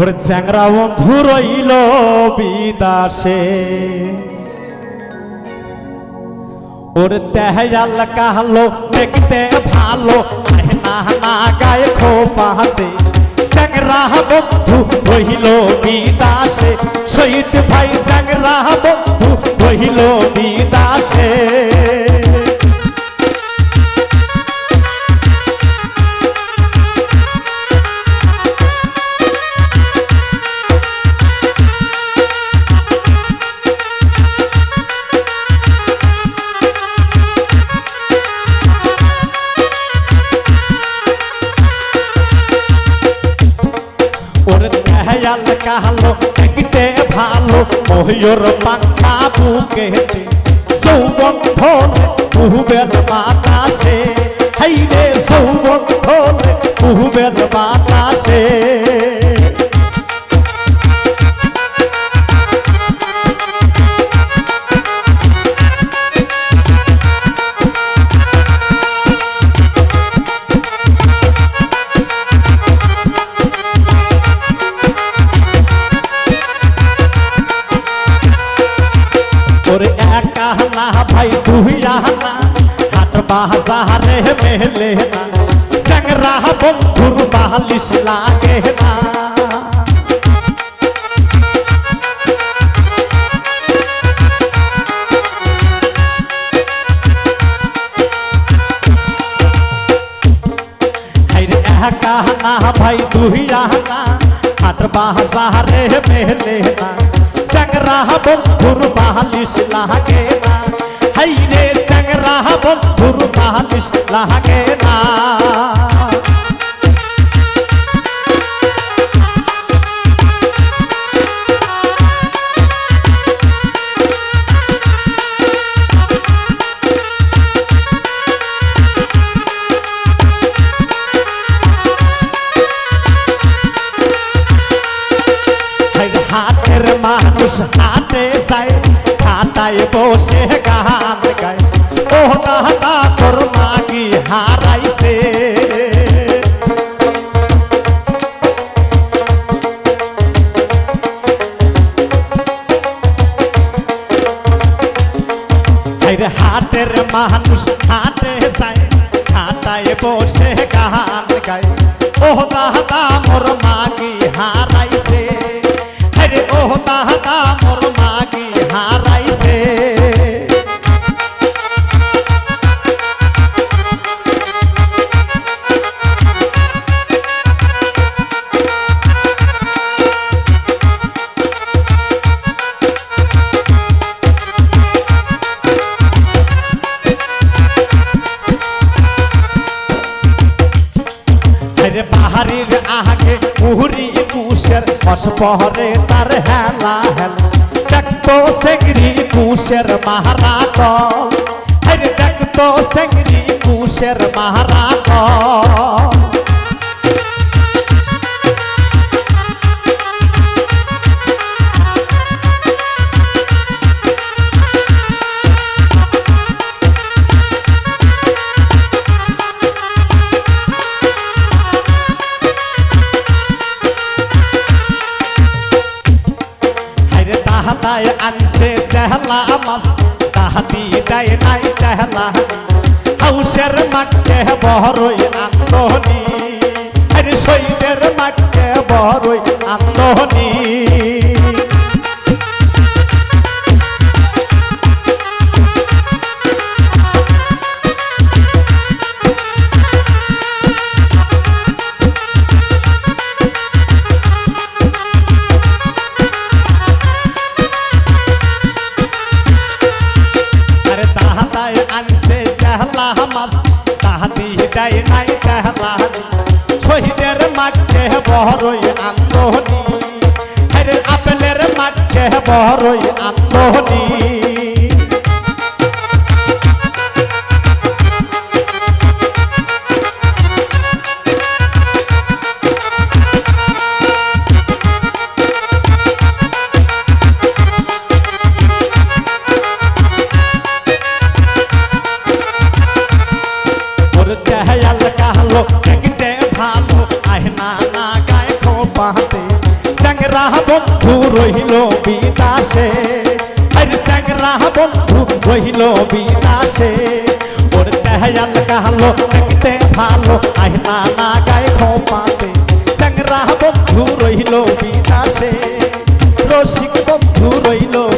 ওর চ্যাংরা বন্ধু রইল বিদাসে। ওর তেহাল কাহলো দেখতে ভালো গায়ে খোপাতে। চ্যাংরা বন্ধু রইল বিদাসে, শহীদ ভাই চ্যাংরা বন্ধু রইল বিদাসে। দেহাল কালো, দেখতে ভালো, ময়ূর পাখা বুকে সৌবন ধনে কুহুবেল বাতাসে। হাইরে সৌবন ধনে কুহুবেল বাতাসে। ভাই দুই আনা হাট বাজারে মেলে না সংগ্রাহ বন্ধুর বালিশ লাগে না হাইরে একা না ভাই দুই আনা হাট বাজারে হাইরে সংগ্রাহ বন্ধুর বালিশ লাগে না। হাটের মানুষ যায় খাটায় বসে গান গায় ও দাদা, তোর মাগি হাইরে হাটের মানুষ হাটে যায় খাটায় বসে গান গায় ও দাদা মোর মাগি আগে মুহুরি কুশের অসপহরে তার হেলা হেলা দেখতো সেগরি কুশের মাহারা কল আরে দেখতো সেগরি কুশের মাহারা তাহাতায় আনছে চেহলা মাস তাহাতি দেয় নাই চেহলা। হাউসের মাঠে বহরই আন্দোহনি দেয় নাই চেহলা শহীদের মাঠে বহরই আন্দোহনি আরে আপেলের মাঠে বহরই আন্দোহনি দেহাল কালো দেখতে ভালো আহ না না গায়ে খোপাতে। চ্যাংরা বন্ধু রহিল বিদাসে। আরে বন্ধু রহিল বিদাসে। ওর দেহাল কালো, দেখতে ভালো আহিনা না গায়ে খোপাতে। চ্যাংরা বন্ধু রহিল বিদাসে। রসিক বন্ধু রইল